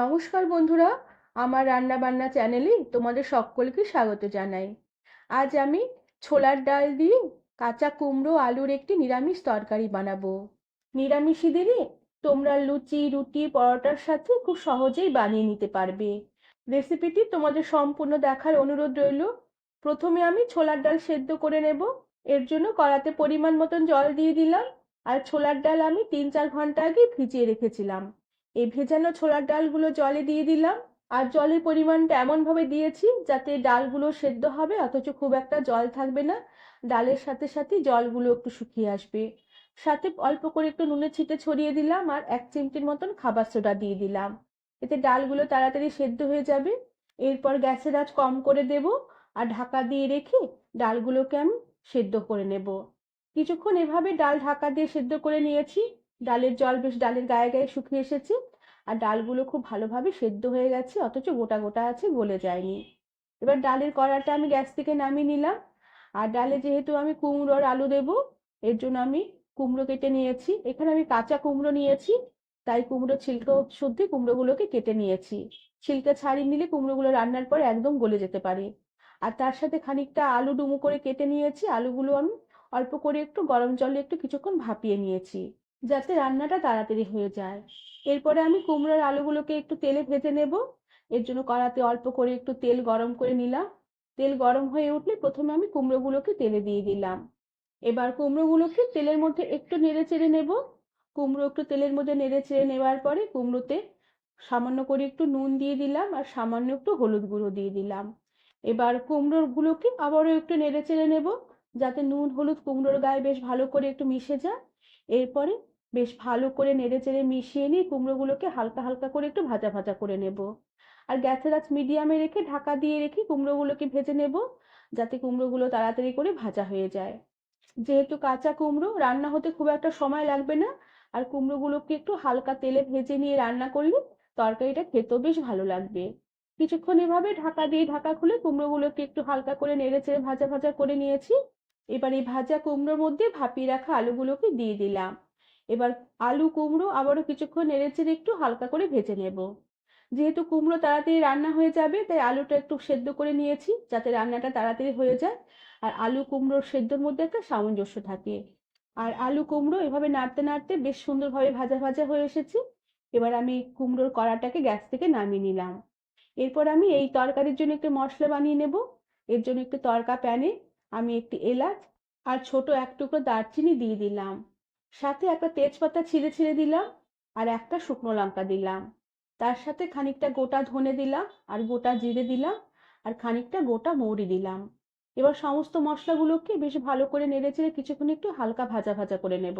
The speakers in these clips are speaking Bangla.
নমস্কার বন্ধুরা, আমার রান্না বান্না চ্যানেলে তোমাদের সকলকে স্বাগত জানাই। আজ আমি ছোলার ডাল দিয়ে কাঁচা কুমড়ো আলুর একটি নিরামিষ তরকারি বানাবো। নিরামিষীদেরই তোমরা লুচি, রুটি, পরোটার সাথে খুব সহজেই বানিয়ে নিতে পারবে। রেসিপিটি তোমাদের সম্পূর্ণ দেখার অনুরোধ রইল। প্রথমে আমি ছোলার ডাল সেদ্ধ করে নেব। এর জন্য কড়াতে পরিমাণ মতন জল দিয়ে দিলাম। আর ছোলার ডাল আমি তিন চার ঘণ্টা আগে ভিজিয়ে রেখেছিলাম। এই ভেজানো ছোলার ডালগুলো জলে দিয়ে দিলাম। আর জলের পরিমাণটা এমনভাবে দিয়েছি যাতে ডালগুলো সেদ্ধ হবে, অথচ খুব একটা জল থাকবে না। ডালের সাথে সাথে জলগুলো একটু শুকিয়ে আসবে। সাথে অল্প করে একটু নুনের ছিটে ছড়িয়ে দিলাম আর এক চিমটির মতন খাবার সোডা দিয়ে দিলাম। এতে ডালগুলো তাড়াতাড়ি সেদ্ধ হয়ে যাবে। এরপর গ্যাসের আঁচ কম করে দেব আর ঢাকা দিয়ে রেখে ডালগুলোকে আমি সেদ্ধ করে নেব। কিছুক্ষণ এভাবে ডাল ঢাকা দিয়ে সেদ্ধ করে নিয়েছি। ডালের জল বেশ, ডালের গায়ে গায়ে শুকিয়ে এসেছে। আর ডালগুলো খুব ভালোভাবে সেদ্ধ হয়ে গেছে, অথচ গোটা গোটা আছে, গলে যায়নি। এবার ডালের কড়াটা আমি গ্যাস থেকে নামিয়ে নিলাম। আর ডালে যেহেতু আমি কুমড়োর আলু দেবো, এর জন্য আমি কুমড়ো কেটে নিয়েছি। এখানে আমি কাঁচা কুমড়ো নিয়েছি, তাই কুমড়ো ছিলকা শুদ্ধি কুমড়োগুলোকে কেটে নিয়েছি। ছিলকা ছাড়িয়ে নিলে কুমড়োগুলো রান্নার পর একদম গলে যেতে পারে। আর তার সাথে খানিকটা আলু ডুমো করে কেটে নিয়েছি। আলুগুলো আমি অল্প করে একটু গরম জলে একটু কিছুক্ষণ ভাপিয়ে নিয়েছি। যাতে রান্নাটা তাড়াতাড়ি হয়ে যায়। এরপরে আমি কুমড়োর আলুগুলোকে একটু তেলে ভেজে নেব। এর জন্য কড়াতে অল্প করে একটু তেল গরম করে নিলাম। তেল গরম হয়ে উঠলে প্রথমে আমি কুমড়োগুলোকে তেলে দিয়ে দিলাম। এবার কুমড়োগুলোকে তেলের মধ্যে একটু নেড়ে চেড়ে নেব। কুমড়ো একটু তেলের মধ্যে নেড়ে চেড়ে নেওয়ার পরে কুমড়োতে সামান্য করে একটু নুন দিয়ে দিলাম আর সামান্য একটু হলুদ গুঁড়ো দিয়ে দিলাম। এবার কুমড়োগুলোকে আবারও একটু নেড়ে চেড়ে নেব। যাতে নুন, হলুদ কুমড়োর গায়ে বেশ ভালো করে একটু মিশে যায়। এরপরে বেশ ভালো করে নেড়ে চেড়ে মিশিয়ে নিয়ে কুমড়োগুলোকে হালকা হালকা করে একটু ভাজা ভাজা করে নেব। আর গ্যাসের আঁচ মিডিয়ামে রেখে ঢাকা দিয়ে রেখে কুমড়োগুলোকে ভেজে নেব, যাতে কুমড়োগুলো তাড়াতাড়ি করে ভাজা হয়ে যায়। যেহেতু কাঁচা কুমড়ো, রান্না হতে খুব একটা সময় লাগবে না। আর কুমড়োগুলোকে একটু হালকা তেলে ভেজে নিয়ে রান্না করলে তরকারিটা খেতেও বেশ ভালো লাগবে। কিছুক্ষণ এভাবে ঢাকা দিয়ে ঢাকা খুলে কুমড়োগুলোকে একটু হালকা করে নেড়ে চেড়ে ভাজা ভাজা করে নিয়েছি। এবার এই ভাজা কুমড়োর মধ্যে ভাপিয়ে রাখা আলুগুলোকে দিয়ে দিলাম। এবার আলু, কুমড়ো আবারও কিছুক্ষণ নেড়েচেড়ে একটু হালকা করে ভেজে নেব। যেহেতু কুমড়ো তাড়াতাড়ি রান্না হয়ে যাবে, তাই আলুটা একটু সেদ্ধ করে নিয়েছি যাতে রান্নাটা তাড়াতাড়ি হয়ে যায়। আর আলু, কুমড়োর সেদ্ধর মধ্যে একটা সামঞ্জস্য থাকে। আর আলু, কুমড়ো এভাবে নাড়তে নাড়তে বেশ সুন্দরভাবে ভাজা ভাজা হয়ে এসেছে। এবার আমি কুমড়োর কড়াটাকে গ্যাস থেকে নামিয়ে নিলাম। এরপর আমি এই তরকারির জন্য একটু মশলা বানিয়ে নেব। এর জন্য একটু তরকা প্যানে আমি একটি এলাচ আর ছোট এক টুকরো দারচিনি দিয়ে দিলাম। সাথে একটা তেজপাতা ছিঁড়ে ছিঁড়ে দিলাম আর একটা শুকনো লঙ্কা দিলাম। তার সাথে খানিকটা গোটা ধনে দিলাম আর গোটা জিরে দিলাম আর খানিকটা গোটা মৌরি দিলাম। এবার সমস্ত মশলাগুলোকে বেশ ভালো করে নেড়ে চেড়ে কিছুক্ষণ একটু হালকা ভাজা ভাজা করে নেব।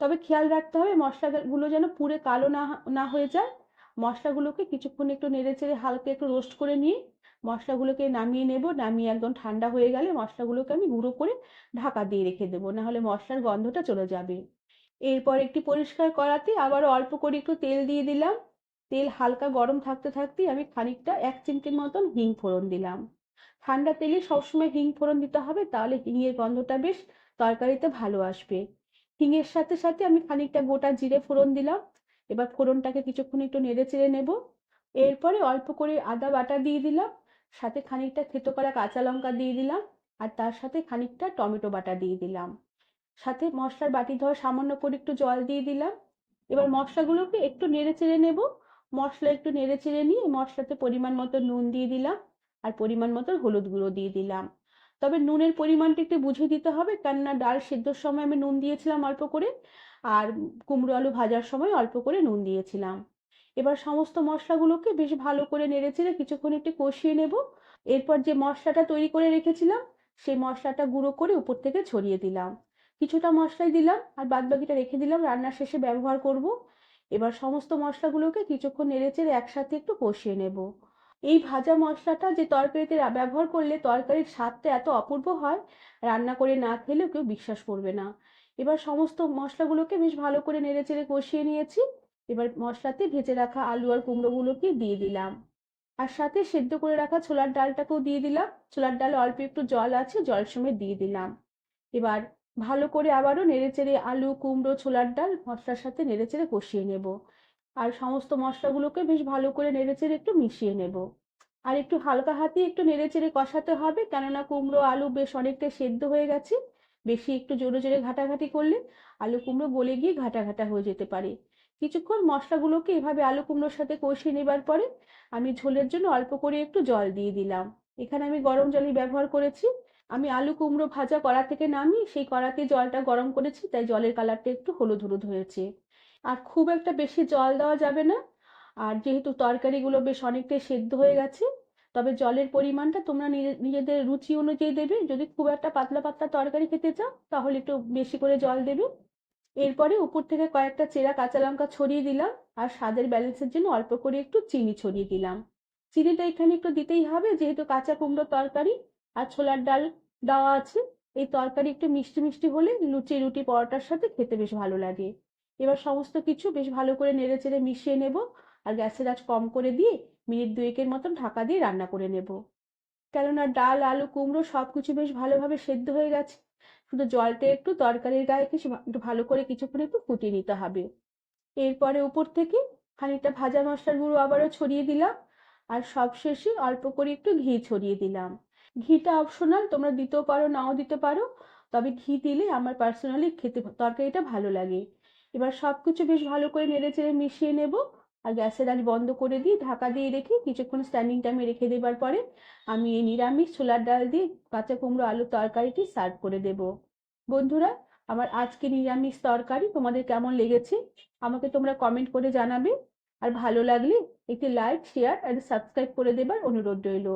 তবে খেয়াল রাখতে হবে মশলাগুলো যেন পুরে কালো না না হয়ে যায়। মশলাগুলোকে কিছুক্ষণ একটু নেড়ে চেড়ে হালকা একটু রোস্ট করে নিয়ে মশলাগুলোকে নামিয়ে নেব। নামিয়ে একদম ঠান্ডা হয়ে গেলে মশলাগুলোকে আমি গুঁড়ো করে ঢাকা দিয়ে রেখে দেবো। নাহলে মশলার গন্ধটা চলে যাবে। এরপর একটি পরিষ্কার করাতে আবার অল্প করে একটু তেল দিয়ে দিলাম। তেল হালকা গরম থাকতে থাকতেই আমি খানিকটা এক চিমটির মতন হিং ফোড়ন দিলাম। ঠান্ডা তেলে সবসময় হিং ফোড়ন দিতে হবে, তাহলে হিঙের গন্ধটা বেশ তরকারিতে ভালো আসবে। হিঙের সাথে সাথে আমি খানিকটা গোটা জিরে ফোড়ন দিলাম। এবার ফোড়নটাকে কিছুক্ষণ একটু নেড়ে চেড়ে নেব। এরপরে অল্প করে আদা বাটা দিয়ে দিলাম, সাথে খানিকটা থেতো করা কাঁচা লঙ্কা দিয়ে দিলাম, আর তার সাথে খানিকটা টমেটো বাটা দিয়ে দিলাম। সাথে মশলার বাটি ধোয়া সামান্য করে একটু জল দিয়ে দিলাম। এবার মশলাগুলোকে একটু নেড়ে চেড়ে নেব। মশলা একটু নেড়ে চেড়ে নিয়ে মশলাতে পরিমাণ মতো নুন দিয়ে দিলাম আর পরিমাণ মতো হলুদ গুঁড়ো দিয়ে দিলাম। তবে নুনের পরিমাণটা একটু বুঝে দিতে হবে কেননা ডাল সেদ্ধর সময় আমি নুন দিয়েছিলাম অল্প করে আর কুমড়ো আলু ভাজার সময় অল্প করে নুন দিয়েছিলাম। এবার সমস্ত মশলাগুলোকে বেশ ভালো করে নেড়ে চেড়ে কিছুক্ষণ একটু কষিয়ে নেব। এরপর যে মশলাটা তৈরি করে রেখেছিলাম সেই মশলাটা গুঁড়ো করে উপর থেকে ছড়িয়ে দিলাম। কিছুটা মশলাই দিলাম আর বাদ বাকিটা রেখে দিলাম। রান্নার শেষে ব্যবহার করব। এবার সমস্ত মশলাগুলোকে কিছুক্ষণ নেড়ে চেড়ে একসাথে একটু কষিয়ে নেব। এই ভাজা মশলাটা যে তরকারিতে ব্যবহার করলে তরকারির স্বাদটা এত অপূর্ব হয়, রান্না করে না খেলেও কেউ বিশ্বাস করবে না। এবার সমস্ত মশলাগুলোকে বেশ ভালো করে নেড়ে চেড়ে কষিয়ে নিয়েছি। এবার মশলাতে ভেজে রাখা আলু আর কুমড়োগুলোকে দিয়ে দিলাম। আর সাথে সেদ্ধ করে রাখা ছোলার ডালটাকেও দিয়ে দিলাম। ছোলার ডালে অল্প একটু জল আছে, জল সমেত দিয়ে দিলাম। এবার ভালো করে আবারও নেড়েচেড়ে আলু, কুমড়ো, ছোলার ডাল, মশলার সাথে নেড়েচেড়ে কষিয়ে নেব। আর সমস্ত মশলাগুলোকে বেশ ভালো করে নেড়েচেড়ে একটু মিশিয়ে নেব। আর একটু হালকা হাতে একটু নেড়েচেড়ে কষাতে হবে, কেননা কুমড়ো, আলু বেশ অনেকটা সেদ্ধ হয়ে গেছে। বেশি একটু জোরে জোরে ঘাটাঘাটি করলে আলু, কুমড়ো গলে গিয়ে ঘাটা ঘাটা হয়ে যেতে পারে। কিছুক্ষণ মশলাগুলোকে এভাবে আলু, কুমড়োর সাথে কষিয়ে নেবার পরে আমি ঝোলের জন্য অল্প করে একটু জল দিয়ে দিলাম। এখানে আমি গরম জলই ব্যবহার করেছি। আমি আলু কুমড়ো ভাজা কড়া থেকে নামিয়ে সেই কড়াতে জলটা গরম করেছি, তাই জলের কালারটা একটু হলুদ হলুদ হয়েছে। আর খুব একটা বেশি জল দেওয়া যাবে না। আর যেহেতু তরকারিগুলো বেশ অনেকটাই সেদ্ধ হয়ে গেছে, তবে জলের পরিমাণটা তোমরা নিজেদের রুচি অনুযায়ী দেবে। যদি খুব একটা পাতলা পাতলা তরকারি খেতে চাও, তাহলে একটু বেশি করে জল দেবে। এরপরে উপর থেকে কয়েকটা চেরা কাঁচা লঙ্কা ছড়িয়ে দিলাম, আর স্বাদের ব্যালেন্সের জন্য অল্প করে একটু চিনি ছড়িয়ে দিলাম। চিনিটা এখানে একটু দিতেই হবে, যেহেতু কাঁচা কুমড়োর তরকারি। আর ছোলার ডাল দেওয়া আছে। এই তরকারি একটু মিষ্টি মিষ্টি হলে লুচি, রুটি, পরোটার সাথে খেতে বেশ ভালো লাগে। এবার সমস্ত কিছু বেশ ভালো করে নেড়ে চেড়ে মিশিয়ে নেব আর গ্যাসের আঁচ কম করে দিয়ে মিনিট দুয়েকের মতন ঢাকা দিয়ে রান্না করে নেব। কেননা ডাল, আলু, কুমড়ো সব কিছু বেশ ভালোভাবে সেদ্ধ হয়ে গেছে। শুধু জলটা একটু তরকারির গায়ে কিছু ভালো করে কিছুক্ষণ একটু ফুটিয়ে নিতে হবে। এরপরে উপর থেকে খানিকটা ভাজা মশলার গুঁড়ো আবারও ছড়িয়ে দিলাম। আর সবশেষে অল্প করে একটু ঘি ছড়িয়ে দিলাম। ঘিটা অপশনাল তোমরা দিতেও পারো, নাও দিতে পারো। তবে ঘি দিলে আমার পার্সোনালি খেতে তরকারিটা ভালো লাগে। এবার সব কিছু বেশ ভালো করে নেড়ে চেড়ে মিশিয়ে নেব। আর গ্যাসের আজ বন্ধ করে দিয়ে ঢাকা দিয়ে রেখে কিছুক্ষণ স্ট্যান্ডিং টাইমে রেখে দেবার পরে আমি এই নিরামিষ ছোলার ডাল দিয়ে কাঁচা কুমড়ো আলুর তরকারিটি সার্ভ করে দেব। বন্ধুরা, আমার আজকে নিরামিষ তরকারি তোমাদের কেমন লেগেছে? আমাকে তোমরা কমেন্ট করে জানাবে। আর ভালো লাগলে একটি লাইক শেয়ার আর সাবস্ক্রাইব করে দেবার অনুরোধ রইল।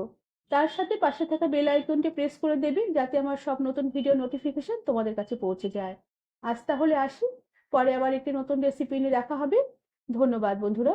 তার সাথে পাশে থাকা বেল আইকনটি প্রেস করে দেবেন যাতে আমার সব নতুন ভিডিও নোটিফিকেশন তোমাদের কাছে পৌঁছে যায়। আজ তাহলে আসি, পরে আবার একটি নতুন রেসিপি নিয়ে দেখা হবে। ধন্যবাদ বন্ধুরা।